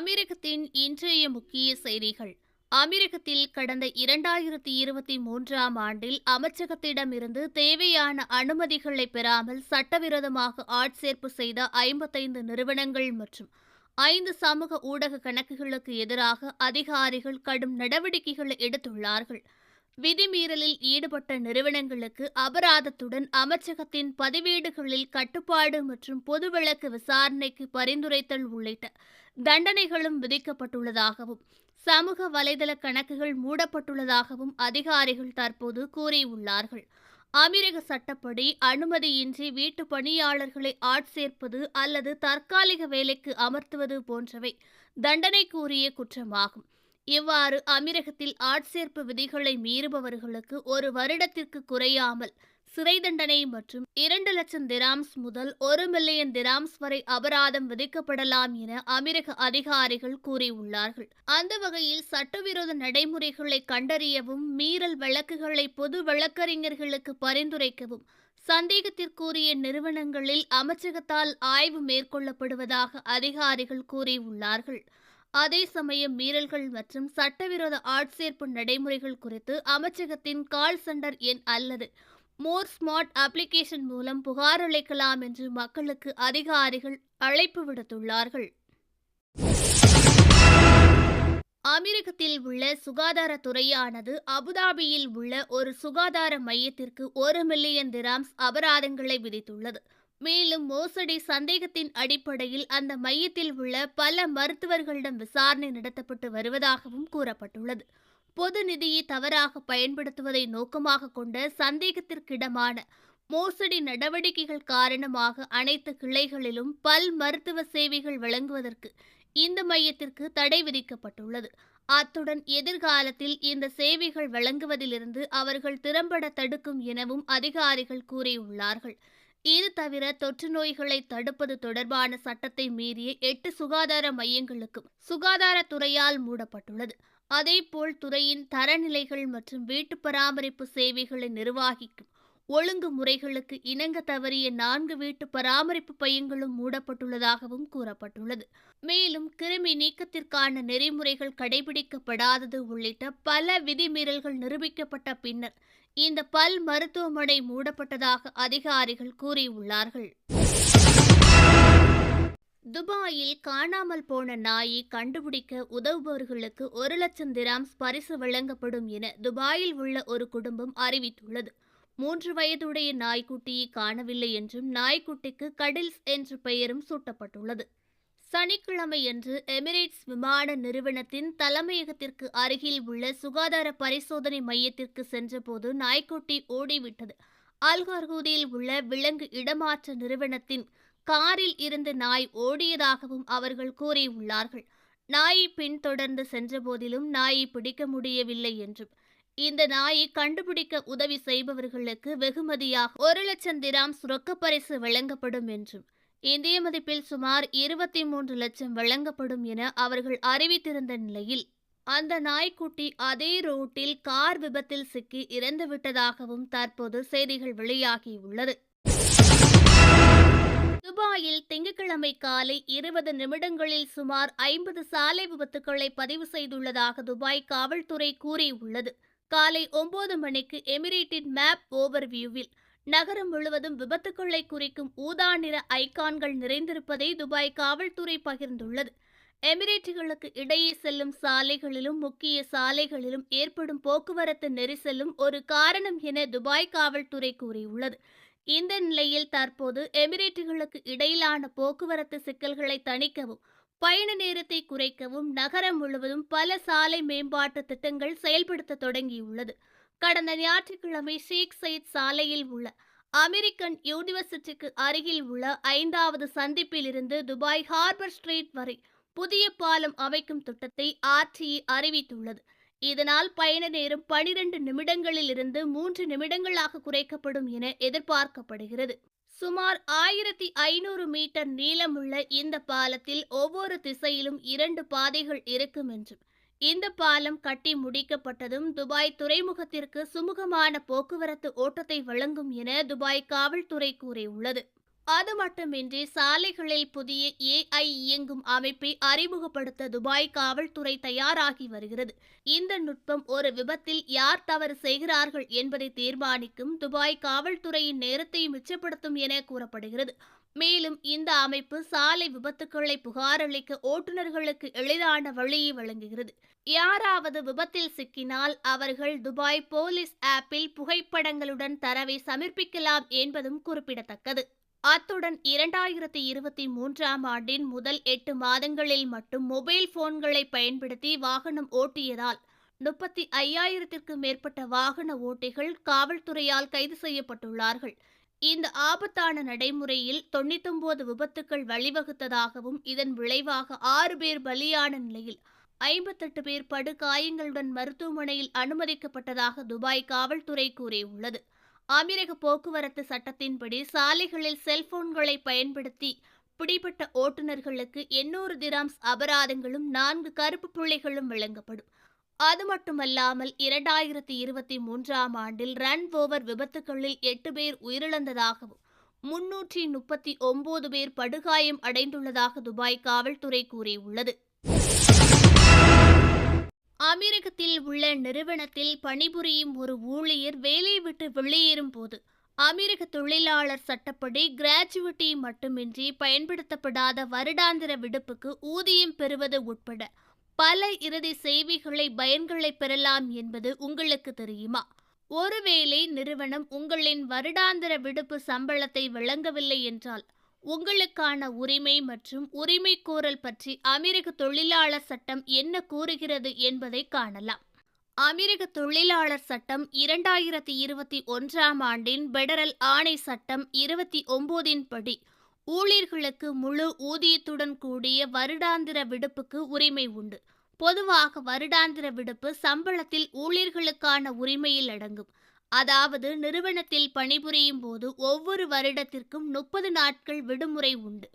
அமெரிக்கத்தின் இன்றைய முக்கிய செய்திகள். அமெரிக்கத்தில் கடந்த இரண்டாயிரத்தி இருபத்தி மூன்றாம் ஆண்டில் அமைச்சகத்திடமிருந்து தேவையான அனுமதிகளை பெறாமல் சட்டவிரோதமாக ஆட்சேர்ப்பு செய்த ஐம்பத்தைந்து நிறுவனங்கள் மற்றும் ஐந்து சமூக ஊடக கணக்குகளுக்கு எதிராக அதிகாரிகள் கடும் நடவடிக்கைகளை எடுத்துள்ளார்கள். விதிமீறலில் ஈடுபட்ட நிறுவனங்களுக்கு அபராதத்துடன் அமைச்சகத்தின் பதிவேடுகளில் கட்டுப்பாடு மற்றும் பொதுவிளக்கு விசாரணைக்கு பரிந்துரைத்தல் உள்ளிட்ட தண்டனைகளும் விதிக்கப்பட்டுள்ளதாகவும் சமூக வலைதள கணக்குகள் மூடப்பட்டுள்ளதாகவும் அதிகாரிகள் தற்போது கூறியுள்ளார்கள். அமீரக சட்டப்படி அனுமதியின்றி வீட்டு பணியாளர்களை ஆட்சேர்ப்பது அல்லது தற்காலிக வேலைக்கு அமர்த்துவது போன்றவை தண்டனைக்குரிய குற்றமாகும். இவ்வாறு அமீரகத்தில் ஆட்சேர்ப்பு விதிகளை மீறுபவர்களுக்கு ஒரு வருடத்திற்கு குறையாமல் சிறை தண்டனை மற்றும் இரண்டு லட்சம் திராம்ஸ் முதல் ஒரு மில்லியன் திராம்ஸ் வரை அபராதம் விதிக்கப்படலாம் என அமீரக அதிகாரிகள் கூறியுள்ளார்கள். அந்த வகையில் சட்டவிரோத நடைமுறைகளை கண்டறியவும் மீறல் வழக்குகளை பொது வழக்கறிஞர்களுக்கு பரிந்துரைக்கவும் சந்தேகத்திற்குரிய நிறுவனங்களில் அமைச்சகத்தால் ஆய்வு மேற்கொள்ளப்படுவதாக அதிகாரிகள் கூறியுள்ளார்கள். அதே சமயம் மீறல்கள் மற்றும் சட்டவிரோத ஆட்சேர்ப்பு நடைமுறைகள் குறித்து அமைச்சகத்தின் கால் சென்டர் எண் அல்லது மோர் ஸ்மார்ட் அப்ளிகேஷன் மூலம் புகார் அளிக்கலாம் என்று மக்களுக்கு அதிகாரிகள் அழைப்பு விடுத்துள்ளார்கள். அமெரிக்கத்தில் உள்ள சுகாதாரத்துறையானது அபுதாபியில் உள்ள ஒரு சுகாதார மையத்திற்கு ஒரு மில்லியன் திராம்ஸ் அபராதங்களை விதித்துள்ளது. மேலும் மோசடி சந்தேகத்தின் அடிப்படையில் அந்த மையத்தில் உள்ள பல மருத்துவர்களிடம் விசாரணை நடத்தப்பட்டு வருவதாகவும் கூறப்பட்டுள்ளது. பொது நிதியை தவறாக பயன்படுத்துவதை நோக்கமாக கொண்ட சந்தேகத்திற்கிடமான மோசடி நடவடிக்கைகள் காரணமாக அனைத்து கிளைகளிலும் பல் மருத்துவ சேவைகள் வழங்குவதற்கு இந்த மையத்திற்கு தடை விதிக்கப்பட்டுள்ளது. அத்துடன் எதிர்காலத்தில் இந்த சேவைகள் வழங்குவதிலிருந்து அவர்கள் திறம்பட தடுக்கும் எனவும் அதிகாரிகள் கூறியுள்ளார்கள். இது தவிர தொற்று நோய்களை தடுப்பது தொடர்பான சட்டத்தை மீறிய எட்டு சுகாதார மையங்களுக்கும் சுகாதாரத்துறையால் மூடப்பட்டுள்ளது. அதேபோல் துறையின் தரநிலைகள் மற்றும் வீட்டு பராமரிப்பு சேவைகளை நிர்வாகிக்கும் ஒழுங்கு முறைகளுக்கு இணங்க தவறிய நான்கு வீட்டு பராமரிப்பு பையங்களும் மூடப்பட்டுள்ளதாகவும் கூறப்பட்டுள்ளது. மேலும் கிருமி நீக்கத்திற்கான நெறிமுறைகள் கடைபிடிக்கப்படாதது உள்ளிட்ட பல விதிமீறல்கள் நிரூபிக்கப்பட்ட பின்னர் இந்த பல் மருத்துவமனை மூடப்பட்டதாக அதிகாரிகள் கூறியுள்ளார்கள். துபாயில் காணாமல் போன நாயை கண்டுபிடிக்க உதவுபவர்களுக்கு ஒரு லட்சம் திராம்ஸ் பரிசு வழங்கப்படும் என துபாயில் உள்ள ஒரு குடும்பம் அறிவித்துள்ளது. மூன்று வயதுடைய நாய்க்குட்டியை காணவில்லை என்றும் நாய்க்குட்டிக்கு கடல்ஸ் என்ற பெயரும் சூட்டப்பட்டுள்ளது. சனிக்கிழமையன்று எமிரேட்ஸ் விமான நிறுவனத்தின் தலைமையகத்திற்கு அருகில் உள்ள சுகாதார பரிசோதனை மையத்திற்கு சென்றபோது நாய்க்குட்டி ஓடிவிட்டது. அல்கார்கூதியில் உள்ள விலங்கு இடமாற்ற நிறுவனத்தின் காரில் இருந்து நாய் ஓடியதாகவும் அவர்கள் கூறியுள்ளார்கள். நாயை பின்தொடர்ந்து சென்றபோதிலும் நாயை பிடிக்க முடியவில்லை என்றும் இந்த நாயை கண்டுபிடிக்க உதவி செய்பவர்களுக்கு வெகுமதியாக ஒரு லட்சம் திராம் ரொக்க பரிசு வழங்கப்படும் என்றும் இந்திய மதிப்பில் சுமார் இருபத்தி மூன்று லட்சம் வழங்கப்படும் என அவர்கள் அறிவித்திருந்த நிலையில் அந்த நாய்க்குட்டி அதே ரோட்டில் கார் விபத்தில் சிக்கி இறந்துவிட்டதாகவும் தற்போது செய்திகள் வெளியாகியுள்ளது. துபாயில் திங்கட்கிழமை காலை இருபது நிமிடங்களில் சுமார் ஐம்பது சாலை விபத்துக்களை பதிவு செய்துள்ளதாக துபாய் காவல்துறை கூறியுள்ளது. காலை ஒன்பது மணிக்கு எமிரேட்டின் மேப் ஓவர் வியூவில் நகரம் முழுவதும் விபத்துக்களை குறிக்கும் ஊதா நிற ஐகான்கள் நிறைந்திருப்பதை துபாய் காவல்துறை பகிர்ந்துள்ளது. எமிரேட்டுகளுக்கு இடையே செல்லும் சாலைகளிலும் முக்கிய சாலைகளிலும் ஏற்படும் போக்குவரத்து நெரிசலும் ஒரு காரணம் என துபாய் காவல்துறை கூறியுள்ளது. இந்த நிலையில் தற்போது எமிரேட்டுகளுக்கு இடையிலான போக்குவரத்து சிக்கல்களை தணிக்கவும் பயண நேரத்தை குறைக்கவும் நகரம் முழுவதும் பல சாலை மேம்பாட்டு திட்டங்கள் செயல்படுத்த தொடங்கியுள்ளது. கடந்த ஞாயிற்றுக்கிழமை ஷேக் சயித் சாலையில் உள்ள அமெரிக்கன் யூனிவர்சிட்டிக்கு அருகில் உள்ள ஐந்தாவது சந்திப்பிலிருந்து துபாய் ஹார்பர் ஸ்ட்ரீட் வரை புதிய பாலம் அமைக்கும் திட்டத்தை ஆர்டிஇ அறிவித்துள்ளது. இதனால் பயண நேரம் பனிரெண்டு நிமிடங்களில் இருந்து மூன்று நிமிடங்களாக குறைக்கப்படும் என எதிர்பார்க்கப்படுகிறது. சுமார் ஆயிரத்தி ஐநூறு மீட்டர் நீளமுள்ள இந்த பாலத்தில் ஒவ்வொரு திசையிலும் இரண்டு பாதைகள் இருக்கும் என்றும் இந்த பாலம் கட்டி முடிக்கப்பட்டதும் துபாய் துறைமுகத்திற்கு சுமூகமான போக்குவரத்து ஓட்டத்தை வழங்கும் என துபாய் காவல்துறை கூறியுள்ளது. அது மட்டுமின்றி சாலைகளில் புதிய ஏஐ இயங்கும் அமைப்பை அறிமுகப்படுத்த துபாய் காவல்துறை தயாராகி வருகிறது. இந்த நுட்பம் ஒரு விபத்தில் யார் தவறு செய்கிறார்கள் என்பதை தீர்மானிக்கும் துபாய் காவல்துறையின் நேரத்தை மிச்சப்படுத்தும் என கூறப்படுகிறது. மேலும் இந்த அமைப்பு சாலை விபத்துக்களை புகாரளிக்க ஓட்டுநர்களுக்கு எளிதான வழியை வழங்குகிறது. யாராவது விபத்தில் சிக்கினால் அவர்கள் துபாய் போலீஸ் ஆப்பில் புகைப்படங்களுடன் தரவை சமர்ப்பிக்கலாம் என்பதும் குறிப்பிடத்தக்கது. அத்துடன் இரண்டாயிரத்தி இருபத்தி மூன்றாம் ஆண்டின் முதல் எட்டு மாதங்களில் மட்டும் மொபைல் போன்களை பயன்படுத்தி வாகனம் ஓட்டியதால் முப்பத்தி ஐயாயிரத்திற்கும் மேற்பட்ட வாகன ஓட்டிகள் காவல்துறையால் கைது செய்யப்பட்டுள்ளார்கள். இந்த ஆபத்தான நடைமுறையில் தொண்ணூத்தொன்பது விபத்துக்கள் வழிவகுத்ததாகவும் இதன் விளைவாக ஆறு பேர் பலியான நிலையில் ஐம்பத்தெட்டு பேர் படுகாயங்களுடன் மருத்துவமனையில் அனுமதிக்கப்பட்டதாக துபாய் காவல்துறை கூறியுள்ளது. அமீரக போக்குவரத்து சட்டத்தின்படி சாலைகளில் செல்போன்களை பயன்படுத்தி பிடிபட்ட ஓட்டுநர்களுக்கு எண்ணூறு திராம்ஸ் அபராதங்களும் நான்கு கருப்பு புள்ளிகளும் வழங்கப்படும். அது மட்டுமல்லாமல் இரண்டாயிரத்தி இருபத்தி மூன்றாம் ஆண்டில் ரன் ஓவர் விபத்துகளில் எட்டு பேர் உயிரிழந்ததாகவும் முன்னூற்றி முப்பத்தி ஒன்பது பேர் படுகாயம் அடைந்துள்ளதாக துபாய் காவல்துறை கூறியுள்ளது. அமெரிக்கத்தில் உள்ள நிறுவனத்தில் பணிபுரியும் ஒரு ஊழியர் வேலை விட்டு வெளியேறும் போது அமெரிக்க தொழிலாளர் சட்டப்படி கிராஜுவிட்டி மட்டுமின்றி பயன்படுத்தப்படாத வருடாந்திர விடுப்புக்கு ஊதியம் பெறுவது உட்பட பல இறுதி சேவைகளை பயன்களை பெறலாம் என்பது உங்களுக்கு தெரியுமா? ஒருவேளை நிறுவனம் உங்களின் வருடாந்திர விடுப்பு சம்பளத்தை வழங்கவில்லை என்றால் உங்களுக்கான உரிமை மற்றும் உரிமை கோரல் பற்றி அமெரிக்க தொழிலாளர் சட்டம் என்ன கூறுகிறது என்பதை காணலாம். அமெரிக்க தொழிலாளர் சட்டம் இரண்டாயிரத்தி இருபத்தி ஒன்றாம் ஆண்டின் பெடரல் ஆணை சட்டம் இருபத்தி ஒன்பதின் படி ஊழியர்களுக்கு முழு ஊதியத்துடன் கூடிய வருடாந்திர விடுப்புக்கு உரிமை உண்டு. பொதுவாக வருடாந்திர விடுப்பு சம்பளத்தில் ஊழியர்களுக்கான உரிமையில் அடங்கும். அதாவது நிறுவனத்தில் பணிபுரியும் போது ஒவ்வொரு வருடத்திற்கும் முப்பது நாட்கள் விடுமுறை உண்டு.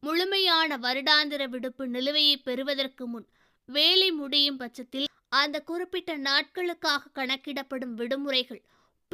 முழுமையான வருடாந்திர விடுப்பு நிலுவையை பெறுவதற்கு முன் வேலை முடியும் பட்சத்தில் அந்த குறிப்பிட்ட நாட்களுக்காக கணக்கிடப்படும் விடுமுறைகள்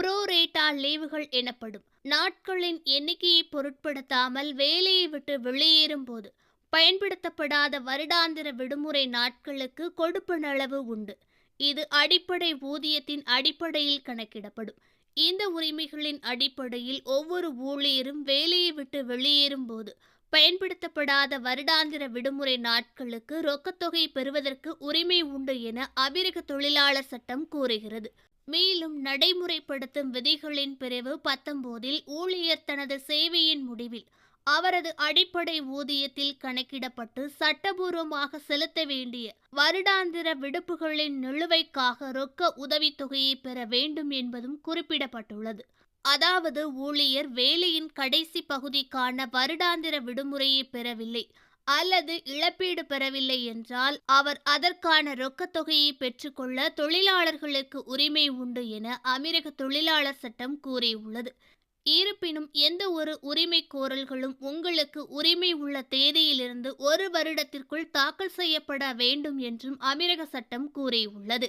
ப்ரோரேட்டா லீவுகள் எனப்படும். நாட்களின் எண்ணிக்கையை பொருட்படுத்தாமல் வேலையை விட்டு வெளியேறும் போது பயன்படுத்தப்படாத வருடாந்திர விடுமுறை நாட்களுக்கு கொடுப்பனளவு உண்டு. இது அடிப்படை ஊதியத்தின் அடிப்படையில் கணக்கிடப்படும். இந்த உரிமைகளின் அடிப்படையில் ஒவ்வொரு ஊழியரும் வேலையை விட்டு வெளியேறும் போது பயன்படுத்தப்படாத வருடாந்திர விடுமுறை நாட்களுக்கு ரொக்கத்தொகை பெறுவதற்கு உரிமை உண்டு என அமெரிக்க தொழிலாளர் சட்டம் கூறுகிறது. மேலும் நடைமுறைப்படுத்தும் விதிகளின் பிரிவு பத்தொன்பதில் ஊழியர் தனது சேவையின் முடிவில் அவரது அடிப்படை ஊதியத்தில் கணக்கிடப்பட்டு சட்டபூர்வமாக செலுத்த வேண்டிய வருடாந்திர விடுப்புகளின் நிலுவைக்காக ரொக்க உதவித்தொகையை பெற வேண்டும் என்பதும் குறிப்பிடப்பட்டுள்ளது. அதாவது ஊழியர் வேலையின் கடைசி பகுதிக்கான வருடாந்திர விடுமுறையை பெறவில்லை அல்லது இழப்பீடு பெறவில்லை என்றால் அவர் அதற்கான ரொக்கத் தொகையை பெற்றுக்கொள்ள தொழிலாளர்களுக்கு உரிமை உண்டு என அமெரிக்க தொழிலாளர் சட்டம் கூறியுள்ளது. இருப்பினும் எந்த ஒரு உரிமை கோரல்களும் உங்களுக்கு உரிமை உள்ள தேதியிலிருந்து ஒரு வருடத்திற்குள் தாக்கல் செய்யப்பட வேண்டும் என்றும் அமெரிக்க சட்டம் கூறியுள்ளது.